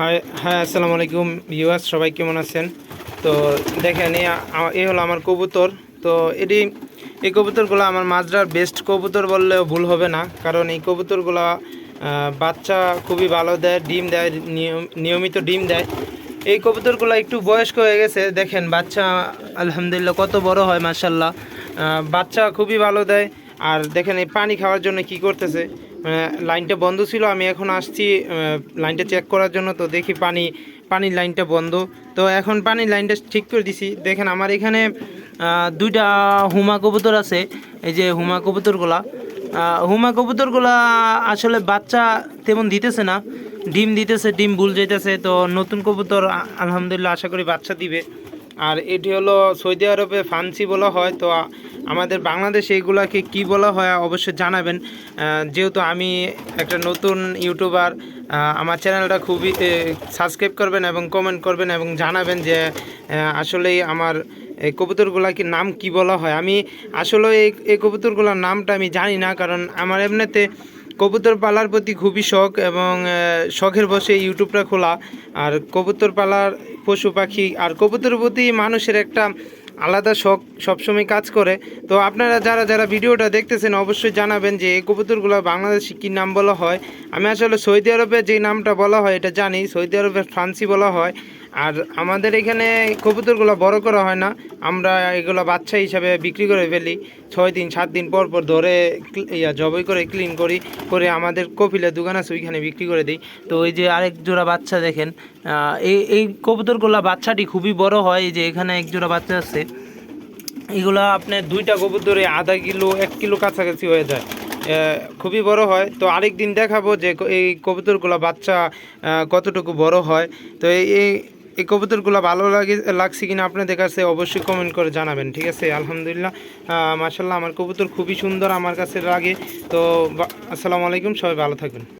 High হ্যাঁ আসসালামু আলাইকুম ভিউয়ার্স সবাই কেমন আছেন? তো দেখেন এই হলো আমার কবুতর। তো এটি, এই কবুতরগুলো আমার মাজরার বেস্ট কবুতর বললেও ভুল হবে না। কারণ এই কবুতরগুলো বাচ্চা খুবই ভালো দেয়, ডিম দেয়, নিয়ম- নিয়মিত ডিম দেয়। এই কবুতরগুলো একটু বয়স্ক হয়ে গেছে। দেখেন, বাচ্চা আলহামদুলিল্লাহ কত বড় হয় মার্শাল্লাহ বাচ্চা খুবই ভালো দেয়। আর দেখেন, এই পানি খাওয়ার জন্য কি করতেছে। লাইনটা বন্ধ ছিল, আমি এখন আসছি লাইনটা চেক করার জন্য, তো দেখি পানি, পানির লাইনটা বন্ধ। তো এখন পানির লাইনটা ঠিক করে দিছি। দেখেন আমার এখানে দুইটা হুমা কবুতর আছে, এই যে হুমা কবুতরগুলা। হুমা কবুতরগুলা আসলে বাচ্চা তেমন দিতেছে না, ডিম দিতেছে, ডিম ভুল যেতেছে তো নতুন কবুতর আলহামদুলিল্লাহ আশা করি বাচ্চা দিবে। আর এটি হলো সৌদি আরবে ফান্সি বলা হয়, তো আমাদের বাংলাদেশে এগুলাকে কি বলা হয় অবশ্যই জানাবেন। যেহেতু আমি একটা নতুন ইউটিউবার আমার চ্যানেলটা খুবই সাবস্ক্রাইব করবেন এবং কমেন্ট করবেন এবং জানাবেন যে আসলেই আমার এই কবুতরগুলাকে নাম কি বলা হয়। আমি আসলে এই এই কবুতরগুলোর নামটা আমি জানি না, কারণ আমার এমনিতে কবুতর পালার প্রতি খুবই শখ এবং শখের বসে ইউটিউবটা খোলা। আর কবুতর পালার পশু পাখি আর কবুতর প্রতি মানুষের একটা আলাদা শখ সবসময় কাজ করে। তো আপনারা যারা যারা ভিডিওটা দেখতেছেন, অবশ্যই জানাবেন যে এই কবুতরগুলো বাংলাদেশে কী নাম বলা হয়। আমি আসলে সৌদি আরবে যে নামটা বলা হয়, এটা জানি। সৌদি আরবে ফ্রান্সি বলা হয়। আর আমাদের এখানে কবুতরগুলো বড় করা হয় না। আমরা এগুলো বাচ্চা হিসাবে বিক্রি করে ফেলি। ছয় দিন, সাত দিন পর পর ধরে ইয়া জবাই করে ক্লিন করি, করে আমাদের কপিলের দোকান আছে, ওইখানে বিক্রি করে দিই। তো এই যে আরেক জোড়া বাচ্চা দেখেন এই এই কবুতরগুলো বাচ্চাটি খুবই বড় হয়, এই যে এখানে এক জোড়া বাচ্চা আছে। এগুলো আপনার দুইটা কবুতরে আধা কিলো, এক কিলো কাছাকাছি হয়ে যায়। খুবই বড় হয়। তো আরেক দিন দেখাবো যে এই কবুতরগুলো বাচ্চা কতটুকু বড় হয়। তো এই এই কবুতরগুলো ভালো লাগে, লাগছে কিনা আপনাদের কাছে অবশ্যই কমেন্ট করে জানাবেন, ঠিক আছে? আলহামদুলিল্লাহ মাসাল্লাহ আমার কবুতর খুবই সুন্দর, আমার কাছে লাগে। তো আসসালামু আলাইকুম, সবাই ভালো থাকবেন।